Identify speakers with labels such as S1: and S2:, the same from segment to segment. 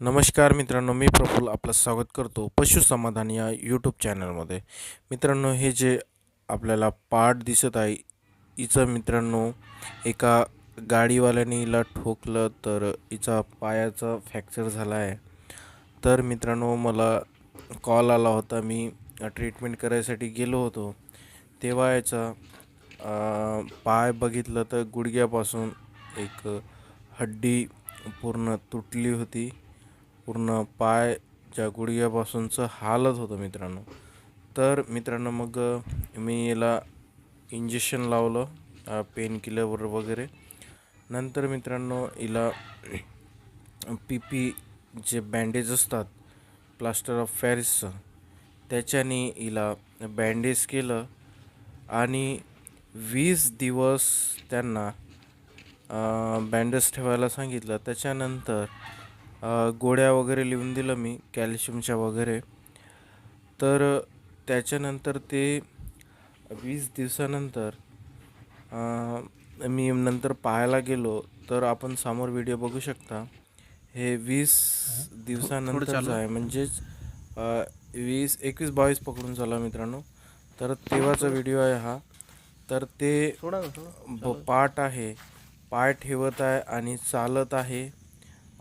S1: नमस्कार मित्रांनो मी प्रफुल्ल आपलं स्वागत करतो पशुसमाधान या यूट्यूब चॅनलमध्ये मित्रांनो हे जे आपल्याला पाठ दिसत आहे हिचं मित्रांनो एका गाडीवाल्याने हिला ठोकलं तर हिचा पायाचा फ्रॅक्चर झाला आहे. तर मित्रांनो मला कॉल आला होता मी ट्रीटमेंट करायसाठी गेलो होतो. तेव्हा याचा पाय बघितलं तर गुडघ्यापासून एक हड्डी पूर्ण तुटली होती. पूर्ण पाय ज्या गुडघ्यापासूनचं हालत होतं मित्रांनो. तर मित्रांनो मग मी याला इंजेक्शन लावलं पेन किलर वगैरे. नंतर मित्रांनो हिला पी पी जे बँडेज असतात प्लास्टर ऑफ पॅरिसचं त्याच्याने हिला बँडेज केलं आणि वीस दिवस त्यांना बँडेज ठेवायला सांगितलं. त्याच्यानंतर गोळ्या वगैरे लिहून दिलं मी कॅल्शियमच्या वगैरे. तर त्याच्यानंतर ते वीस दिवसानंतर मी नंतर पाहायला गेलो तर आपण समोर व्हिडिओ बघू शकता. हे वीस दिवसानंतरचं आहे म्हणजेच वीस एकवीस बावीस पकडून चला मित्रांनो. तर तेव्हाचा व्हिडिओ आहे हा. तर ते पाठ आहे. पाय ठेवत आहे आणि चालत आहे.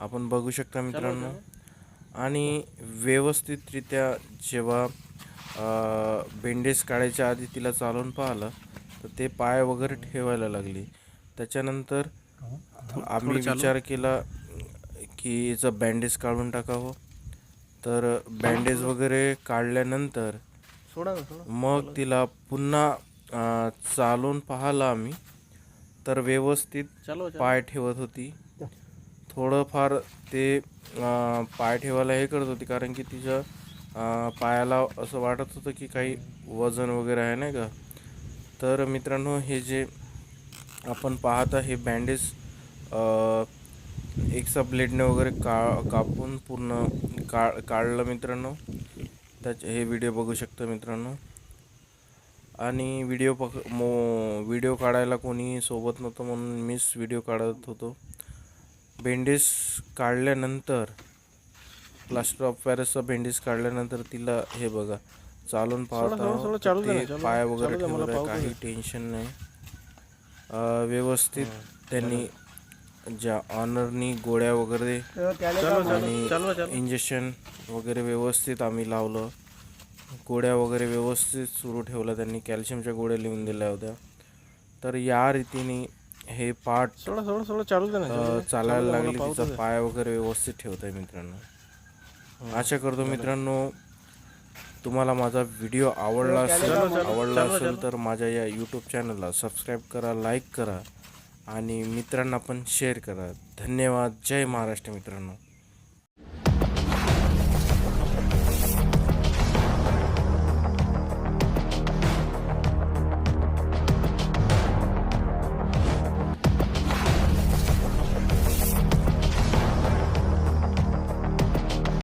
S1: आपण बघू शकता मित्रांनो. आणि व्यवस्थितरित्या जेव्हा बेंडेज काढायच्या आधी तिला चालवून पाहिलं तर ते पाय वगैरे ठेवायला लागली. त्याच्यानंतर आम्ही विचार केला की याचं बँडेज काढून टाकावं. तर बँडेज वगैरे काढल्यानंतर मग तिला पुन्हा चालून पाहिलं आम्ही. तर व्यवस्थित पाय ठेवत होती. थोडंफार ते पाय ठेवायला हे करत होती. कारण की तिच्या पायाला असं वाटत होतं की काही वजन वगैरे आहे नाही का? तर मित्रांनो हे जे आपण पाहता हे बँडेज एक्सा ब्लेडने वगैरे का कापून पूर्ण का काढलं मित्रांनो. त्याचे हे व्हिडिओ बघू शकता मित्रांनो. आणि व्हिडिओ पक मो व्हिडिओ काढायला कोणी सोबत नव्हतं म्हणून मीच व्हिडिओ काढत होतो. बेंडेज काढल्यानंतर प्लास्टर ऑफ पॅरिसचा बेंडेज काढल्यानंतर तिला हे बघा चालून पाहता पाय वगैरे ठेवलं काही टेन्शन नाही. व्यवस्थित त्यांनी ज्या ऑनरनी गोळ्या वगैरे आणि इंजेक्शन वगैरे व्यवस्थित आम्ही लावलं. गोळ्या वगैरे व्यवस्थित सुरू ठेवलं त्यांनी. कॅल्शियमच्या गोळ्या लिहून दिल्या होत्या. तर या रीतीने हे पाठ
S2: थोडं थोडं थोडं चालू दे ना
S1: चालायला लागली तिचा पाय वगैरे व्यवस्थित ठेवत आहे मित्रांनो आशा करतो मित्रांनो तुम्हाला माझा व्हिडिओ आवडला असेल आवडला असेल तर माझ्या या यूट्यूब चॅनलला सबस्क्राईब करा लाईक करा आणि मित्रांना पण शेअर करा. धन्यवाद. जय महाराष्ट्र मित्रांनो.